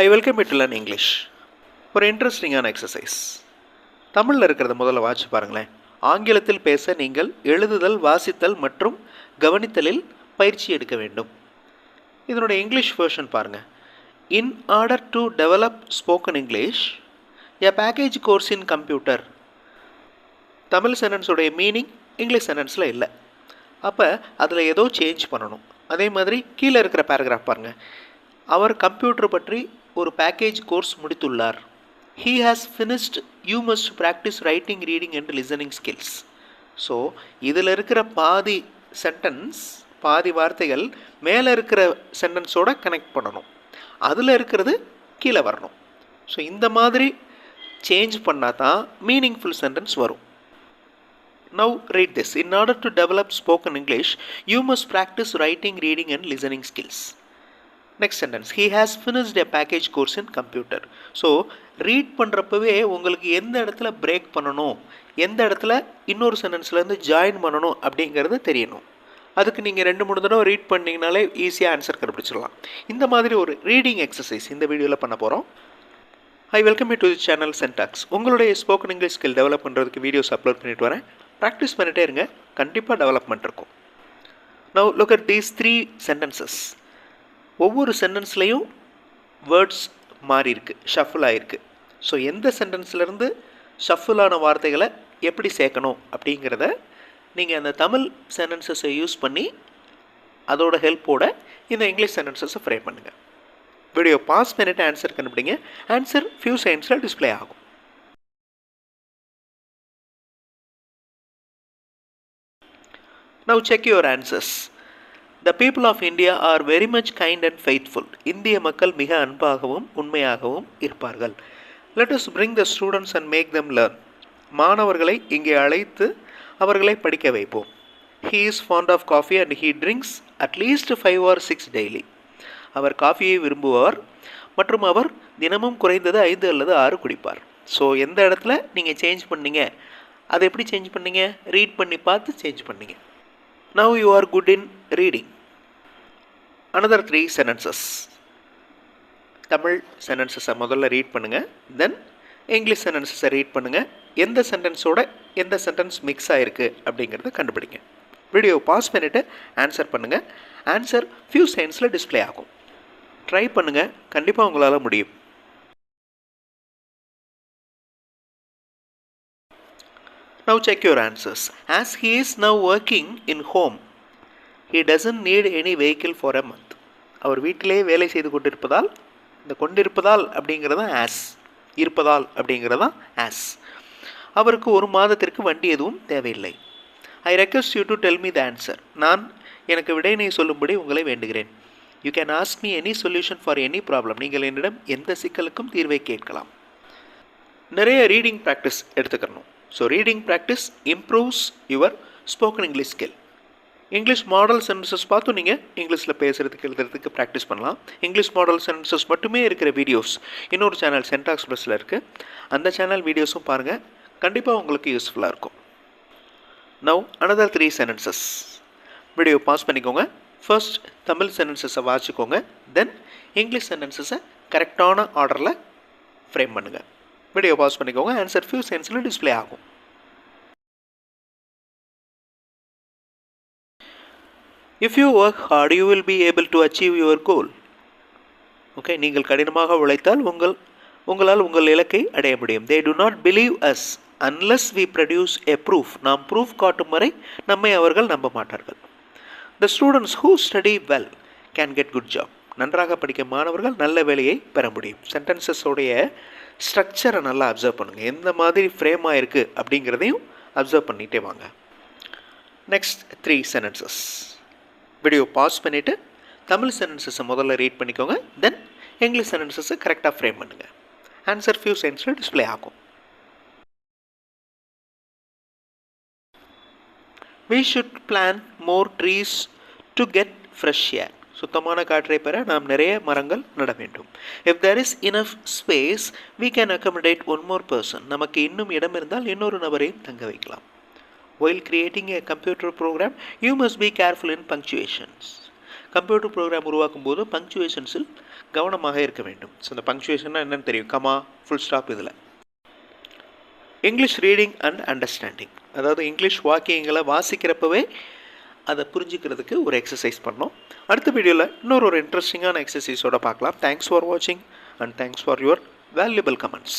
I welcome you to learn English ஒரு இன்ட்ரெஸ்டிங்கான exercise தமிழில் இருக்கிறத முதல்ல வாட்சி பாருங்களேன். ஆங்கிலத்தில் பேச நீங்கள் எழுதுதல் வாசித்தல் மற்றும் கவனித்தலில் பயிற்சி எடுக்க வேண்டும். இதனுடைய இங்கிலீஷ் வேர்ஷன் பாருங்கள் in order to develop spoken English a package course in computer Tamil சென்டென்ஸுடைய meaning English சென்டென்ஸில் இல்லை. அப்போ அதில் ஏதோ சேஞ்ச் பண்ணணும். அதே மாதிரி கீழே இருக்கிற பேராகிராஃப் பாருங்கள் அவர் கம்ப்யூட்டர் பற்றி ஒரு package course முடித்துள்ளார். He has finished you must practise writing reading and listening skills so இதில் இருக்கிற பாதி சென்டென்ஸ் பாதி வார்த்தைகள் மேலே இருக்கிற சென்டென்ஸோட கனெக்ட் பண்ணணும். அதில் இருக்கிறது கீழே வரணும். ஸோ இந்த மாதிரி சேஞ்ச் பண்ணால் தான் மீனிங்ஃபுல் சென்டென்ஸ் வரும். Now read this in order to develop spoken English you must practise writing reading and listening skills next sentence he has finished a package course in computer so read பண்ணுறப்பவே உங்களுக்கு எந்த இடத்துல break பண்ணணும்? எந்த இடத்துல இன்னொரு சென்டென்ஸ்லேருந்து join பண்ணணும் அப்படிங்கிறது தெரியணும். அதுக்கு நீங்கள் ரெண்டு மூணு தடவை ரீட் பண்ணிங்கனாலே ஈஸியாக ஆன்சர் கண்டுபிடிச்சிடலாம். இந்த மாதிரி ஒரு ரீடிங் எக்ஸசைஸ் இந்த வீடியோவில் பண்ண போகிறோம் I welcome you to the channel Sentax உங்களுடைய ஸ்போக்கன் இங்கிலீஷ் ஸ்கில் டெவலப் பண்ணுறதுக்கு வீடியோஸ் அப்லோட் பண்ணிட்டு வரேன். ப்ராக்டிஸ் பண்ணிகிட்டே இருங்க. கண்டிப்பாக டெவலப்மெண்ட் இருக்கும். Now look at these three sentences ஒவ்வொரு சென்டென்ஸ்லேயும் வேர்ட்ஸ் மாறி இருக்கு ஷஃபிள் ஆகிருக்கு ஸோ எந்த சென்டென்ஸ்லேருந்து ஷஃபிளான வார்த்தைகளை எப்படி சேர்க்கணும் அப்படிங்கிறத நீங்கள் அந்த தமிழ் சென்டென்சஸை யூஸ் பண்ணி அதோட ஹெல்ப்போட இந்த இங்கிலீஷ் சென்டென்சஸை ஃப்ரே பண்ணுங்கள் வீடியோ பாஸ் பண்ணிட்டு ஆன்சர் கண்டுபிடிங்க. ஆன்சர் ஃபியூ செகண்ட்ஸில் டிஸ்பிளே ஆகும். Now check your answers the people of India are very much kind and faithful இந்திய மக்கள் மிக அன்பாகவும் உண்மையாகவும் இருப்பார்கள். Let us bring the students and make them learn மாணவர்களை இங்கே அழைத்து அவர்களை படிக்க வைப்போம். He is fond of coffee and he drinks at least five or six daily அவர் காஃபியை விரும்புவார் மற்றும் அவர் தினமும் குறைந்தது ஐந்து அல்லது ஆறு குடிப்பார். ஸோ எந்த இடத்துல நீங்கள் சேஞ்ச் பண்ணீங்க? அதை எப்படி சேஞ்ச் பண்ணீங்க? ரீட் பண்ணி பார்த்து சேஞ்ச் பண்ணீங்க. Now you are good in reading another three sentences Tamil சென்டென்சஸை முதல்ல ரீட் பண்ணுங்கள் தென் இங்கிலீஷ் சென்டென்சஸை ரீட் பண்ணுங்கள் எந்த சென்டென்ஸோட எந்த சென்டென்ஸ் மிக்ஸ் ஆகிருக்கு அப்படிங்கிறத கண்டுபிடிங்க. வீடியோ பாஸ் பண்ணிவிட்டு ஆன்சர் பண்ணுங்கள் ஆன்சர் ஃபியூ செகண்ட்ஸில் டிஸ்பிளே ஆகும். ட்ரை பண்ணுங்கள் கண்டிப்பாக உங்களால் முடியும். Now check your answers. As he is now working in home, he doesn't need any vehicle for a month அவர் வீட்டிலேயே வேலை செய்து கொண்டிருப்பதால் இந்த கொண்டிருப்பதால் அப்படிங்கிறதா ஆஸ் இருப்பதால் அப்படிங்கிறதா ஆஸ் அவருக்கு ஒரு மாதத்திற்கு வண்டி எதுவும் தேவையில்லை. I request you to tell me the answer நான் எனக்கு விடையினை சொல்லும்படி உங்களை வேண்டுகிறேன். You can ask me any solution for any problem நீங்கள் என்னிடம் எந்த சிக்கலுக்கும் தீர்வை கேட்கலாம். நிறைய ரீடிங் ப்ராக்டிஸ் எடுத்துக்கணும். So reading practice improves your spoken English skill English model sentences பார்த்தும் நீங்கள் இங்கிலீஷில் பேசுகிறதுக்கு எழுதுறதுக்கு ப்ராக்டிஸ் பண்ணலாம். இங்கிலீஷ் மாடல் சென்டென்சஸ் மட்டுமே இருக்கிற வீடியோஸ் இன்னொரு சேனல் சென்டாக்ஸ் ப்ளஸில் இருக்குது அந்த சேனல் வீடியோஸும் பாருங்கள் கண்டிப்பாக உங்களுக்கு யூஸ்ஃபுல்லாக இருக்கும். Now another three sentences video pause பண்ணிக்கோங்க. ஃபர்ஸ்ட் தமிழ் சென்டென்சஸை வாசிக்கோங்க. தென் இங்கிலீஷ் சென்டென்சஸை கரெக்டான ஆர்டரில் ஃப்ரேம் பண்ணுங்கள் வீடியோ பாஸ் பண்ணிக்கோங்க. ஆன்சர் ஃபியூ சென்ஸில் டிஸ்பிளே ஆகும். If you work hard you will be able to achieve your goal okay நீங்கள் கடினமாக உழைத்தால் உங்கள் உங்களால் உங்கள் இலக்கை அடைய முடியும். They do not believe us unless we produce a proof நாம் ப்ரூஃப் காட்டும் வரை நம்மை அவர்கள் நம்ப மாட்டார்கள். The students who study well can get good job நன்றாக படிக்கும் மாணவர்கள் நல்ல வேலையை பெற முடியும். சென்டென்சஸோடைய ஸ்ட்ரக்சரை நல்லா அப்சர்வ் பண்ணுங்கள் எந்த மாதிரி ஃப்ரேம் ஆகிருக்கு அப்படிங்கிறதையும் அப்சர்வ் பண்ணிகிட்டே வாங்க. Next three sentences video pause பண்ணிவிட்டு தமிழ் சென்டென்சஸை முதல்ல ரீட் பண்ணிக்கோங்க. தென் இங்கிலீஷ் சென்டென்சஸை கரெக்டாக ஃப்ரேம் பண்ணுங்கள் ஆன்சர் ஃபியூ சென்ஸில் டிஸ்பிளே ஆகும். We should plant more trees to get fresh air சுத்தமான காற்றை பெற நாம் நிறைய மரங்கள் நட வேண்டும். If there is enough space we can accommodate one more person நமக்கு இன்னும் இடம் இருந்தால் இன்னொரு நபரையும் தங்க வைக்கலாம். While creating a computer program you must be careful in punctuations computer program உருவாக்கும் போது பங்க்சுவேஷன்ஸில் கவனமாக இருக்க வேண்டும். ஸோ இந்த பங்க்சுவேஷன்னா என்னென்னு தெரியும். கமா ஃபுல் ஸ்டாப் இதில். இங்கிலீஷ் ரீடிங் அண்ட் அண்டர்ஸ்டாண்டிங் அதாவது இங்கிலீஷ் வாக்கியங்களை வாசிக்கிறப்பவே அதை புரிஞ்சுக்கிறதுக்கு ஒரு எக்ஸசைஸ் பண்ணோம். அடுத்த வீடியோவில் இன்னொரு ஒரு இன்ட்ரெஸ்டிங்கான எக்ஸசைஸோடு பார்க்கலாம். தேங்க்ஸ் ஃபார் வாட்சிங் and thanks for your valuable comments